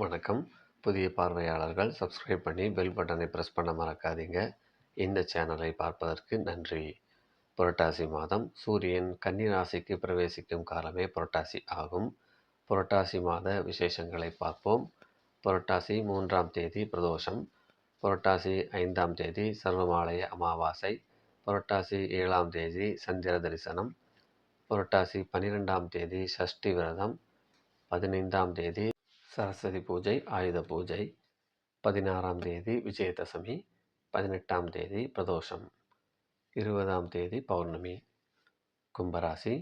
வணக்கம். புதிய பார்வையாளர்கள் சப்ஸ்கிரைப் பண்ணி பெல் பட்டனை ப்ரெஸ் பண்ண மறக்காதீங்க. இந்த சேனலை பார்ப்பதற்கு நன்றி. புரட்டாசி மாதம் சூரியன் கன்னி ராசிக்கு பிரவேசிக்கும் காலமே புரட்டாசி ஆகும். புரட்டாசி மாத விசேஷங்களை பார்ப்போம். புரட்டாசி மூன்றாம் தேதி பிரதோஷம். புரட்டாசி ஐந்தாம் தேதி சர்வமாலய அமாவாசை. புரட்டாசி ஏழாம் தேதி சந்திர தரிசனம். புரட்டாசி பன்னிரெண்டாம் தேதி சஷ்டி விரதம். பதினைந்தாம் தேதி சரஸ்வதி பூஜை ஆயுத பூஜை பதினாறாம் தேதி விஜயதசமி பதினெட்டாம் தேதி பிரதோஷம் இருபதாம் தேதி பௌர்ணமி. கும்பராசி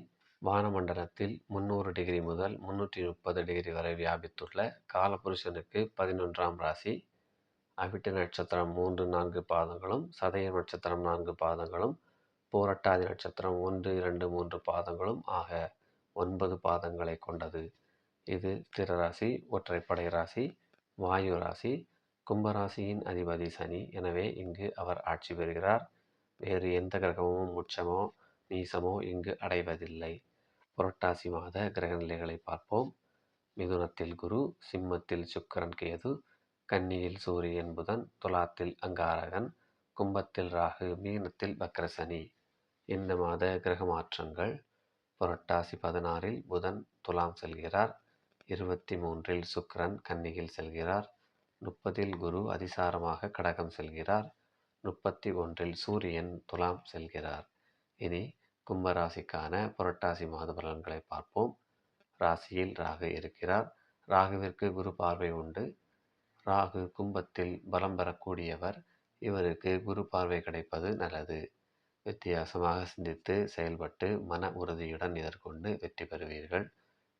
வானமண்டலத்தில் முந்நூறு டிகிரி முதல் முன்னூற்றி முப்பது டிகிரி வரை வியாபித்துள்ள காலபுருஷனுக்கு பதினொன்றாம் ராசி. அவிட்ட நட்சத்திரம் மூன்று நான்கு பாதங்களும் சதய நட்சத்திரம் நான்கு பாதங்களும் போரட்டாதி நட்சத்திரம் ஒன்று இரண்டு மூன்று பாதங்களும் ஆக ஒன்பது பாதங்களை கொண்டது. இது திரராசி ஒற்றைப்படை ராசி வாயு ராசி கும்பராசியின் அதிபதி சனி. எனவே இங்கு அவர் ஆட்சி பெறுகிறார். வேறு எந்த கிரகமும் உச்சமோ நீசமோ இங்கு அடைவதில்லை. புரட்டாசி மாத கிரகநிலைகளை பார்ப்போம். மிதுனத்தில் குரு சிம்மத்தில் சுக்கரன் கேது கன்னியில் சூரியன் புதன் துலாத்தில் அங்காரகன் கும்பத்தில் ராகு மீனத்தில் பக்ரசனி இந்த மாத கிரக மாற்றங்கள் புரட்டாசி பதினாறில் புதன் துலாம் செல்கிறார். இருபத்தி மூன்றில் சுக்ரன் கன்னியில் செல்கிறார். முப்பதில் குரு அதிசாரமாக கடகம் செல்கிறார். முப்பத்தி ஒன்றில் சூரியன் துலாம் செல்கிறார். இனி கும்பராசிக்கான புரட்டாசி மாத பலன்களை பார்ப்போம். ராசியில் ராகு இருக்கிறார். ராகுவிற்கு குரு பார்வை உண்டு. ராகு கும்பத்தில் பலம் பெறக்கூடியவர். இவருக்கு குரு பார்வை கிடைப்பது நல்லது. வித்தியாசமாக சிந்தித்து செயல்பட்டு மன உறுதியுடன் எதிர்கொண்டு வெற்றி பெறுவீர்கள்.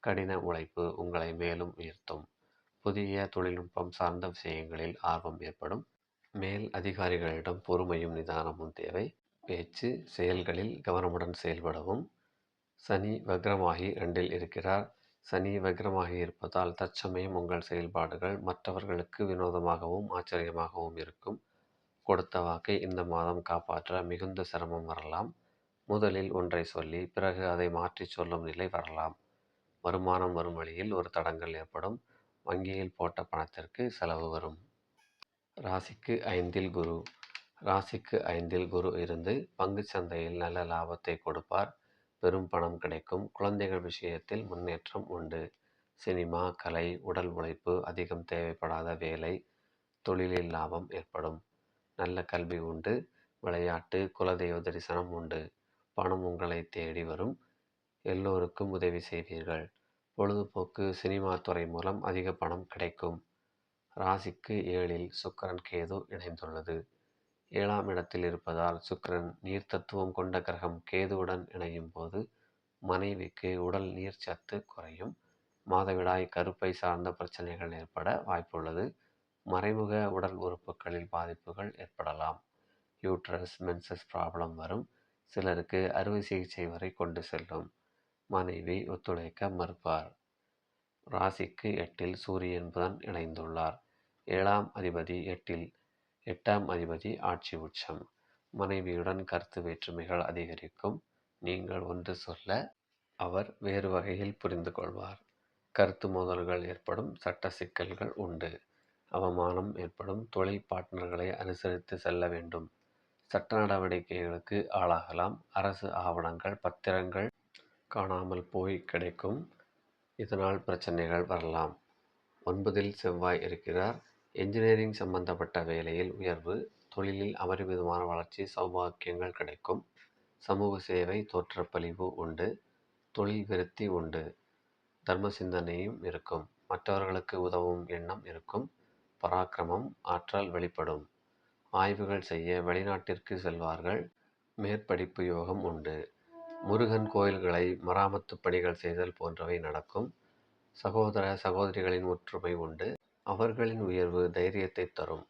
கடின உழைப்பு உங்களை மேலும் உயர்த்தும். புதிய தொழில்நுட்பம் சார்ந்த விஷயங்களில் ஆர்வம் ஏற்படும். மேல் அதிகாரிகளிடம் பொறுமையும் நிதானமும் தேவை. பேச்சு செயல்களில் கவனமுடன் செயல்படவும். சனி வக்ரமாகி ரெண்டில் இருக்கிறார். சனி வக்ரமாகி இருப்பதால் தற்சமயம் உங்கள் செயல்பாடுகள் மற்றவர்களுக்கு வினோதமாகவும் ஆச்சரியமாகவும் இருக்கும். கொடுத்த வாக்கை இந்த மாதம் காப்பாற்ற மிகுந்த சிரமம் வரலாம். முதலில் ஒன்றை சொல்லி பிறகு அதை மாற்றி சொல்லும் நிலை வரலாம். வருமானம் வரும் வழியில் ஒரு தடங்கல் ஏற்படும். வங்கியில் போட்ட பணத்திற்கு செலவு வரும். ராசிக்கு ஐந்தில் குரு. ராசிக்கு ஐந்தில் குரு இருந்து பங்கு சந்தையில் நல்ல லாபத்தை கொடுப்பார். பெரும் பணம் கிடைக்கும். குழந்தைகள் விஷயத்தில் முன்னேற்றம் உண்டு. சினிமா கலை உடல் உழைப்பு அதிகம் தேவைப்படாத வேலை தொழிலில் லாபம் ஏற்படும். நல்ல கல்வி உண்டு. விளையாட்டு குலதெய்வ தரிசனம் உண்டு. பணம் உங்களை தேடி வரும். எல்லோருக்கும் உதவி செய்வீர்கள். பொழுதுபோக்கு சினிமா துறை மூலம் அதிக பணம் கிடைக்கும். ராசிக்கு ஏழில் சுக்கரன் கேது இணைந்துள்ளது. ஏழாம் இடத்தில் இருப்பதால் சுக்கரன் நீர் தத்துவம் கொண்ட கிரகம் கேதுவுடன் இணையும் போது மனைவிக்கு உடல் நீர் சத்து குறையும். மாதவிடாய் கருப்பை சார்ந்த பிரச்சனைகள் ஏற்பட வாய்ப்புள்ளது. மறைமுக உடல் உறுப்புகளில் பாதிப்புகள் ஏற்படலாம். யூட்ரஸ் மென்சஸ் ப்ராப்ளம் வரும். சிலருக்கு அறுவை சிகிச்சை வரை கொண்டு செல்லும். மனைவி ஒத்துழைக்க மறுப்பார். ராசிக்கு எட்டில் சூரியன் புதன் இணைந்துள்ளார். ஏழாம் அதிபதி எட்டில் எட்டாம் அதிபதி ஆட்சி உச்சம். மனைவியுடன் கருத்து வேற்றுமைகள் அதிகரிக்கும். நீங்கள் ஒன்று சொல்ல அவர் வேறு வகையில் புரிந்து கொள்வார். கருத்து மோதல்கள் ஏற்படும் சட்ட சிக்கல்கள் உண்டு. அவமானம் ஏற்படும் தொழில் பார்ட்னர்களை அனுசரித்து செல்ல வேண்டும். சட்ட நடவடிக்கைகளுக்கு ஆளாகலாம். அரசு ஆவணங்கள் பத்திரங்கள் காணாமல் போய் கிடைக்கும். இதனால் பிரச்சனைகள் வரலாம். ஒன்பதில் செவ்வாய் இருக்கிறார். என்ஜினியரிங் சம்பந்தப்பட்ட வேலையில் உயர்வு. தொழிலில் அபரிமிதமான வளர்ச்சி சௌபாக்கியங்கள் கிடைக்கும். சமூக சேவை தோற்றப்பழிவு உண்டு. தொழில் விருத்தி உண்டு. தர்ம சிந்தனையும் இருக்கும். மற்றவர்களுக்கு உதவும் எண்ணம் இருக்கும். பராக்கிரமம் ஆற்றல் வெளிப்படும். ஆய்வுகள் செய்ய வெளிநாட்டிற்கு செல்வார்கள். மேற்படிப்பு யோகம் உண்டு. முருகன் கோயில்களை மராமத்து பணிகள் செய்தல் போன்றவை நடக்கும். சகோதர சகோதரிகளின் ஒற்றுமை உண்டு. அவர்களின் உயர்வு தைரியத்தை தரும்.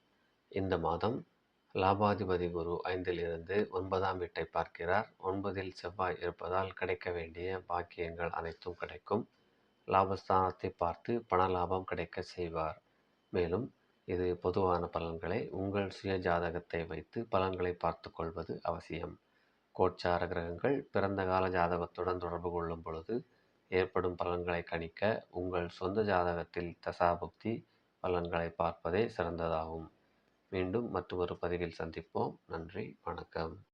இந்த மாதம் லாபாதிபதி குரு ஐந்திலிருந்து ஒன்பதாம் வீட்டை பார்க்கிறார். ஒன்பதில் செவ்வாய் இருப்பதால் கிடைக்க வேண்டிய பாக்கியங்கள் அனைத்தும் கிடைக்கும். லாபஸ்தானத்தை பார்த்து பண லாபம் கிடைக்க செய்வார். மேலும் இது பொதுவான பலன்களை உங்கள் சுய ஜாதகத்தை வைத்து பலன்களை பார்த்து கொள்வது அவசியம். கோச்சார கிரகங்கள் பிறந்த கால ஜாதகத்துடன் தொடர்பு கொள்ளும் பொழுது ஏற்படும் பலன்களை கணிக்க உங்கள் சொந்த ஜாதகத்தில் தசாபுக்தி பலன்களை பார்ப்பதே சிறந்ததாகும். மீண்டும் மற்றொரு பதிவில் சந்திப்போம். நன்றி. வணக்கம்.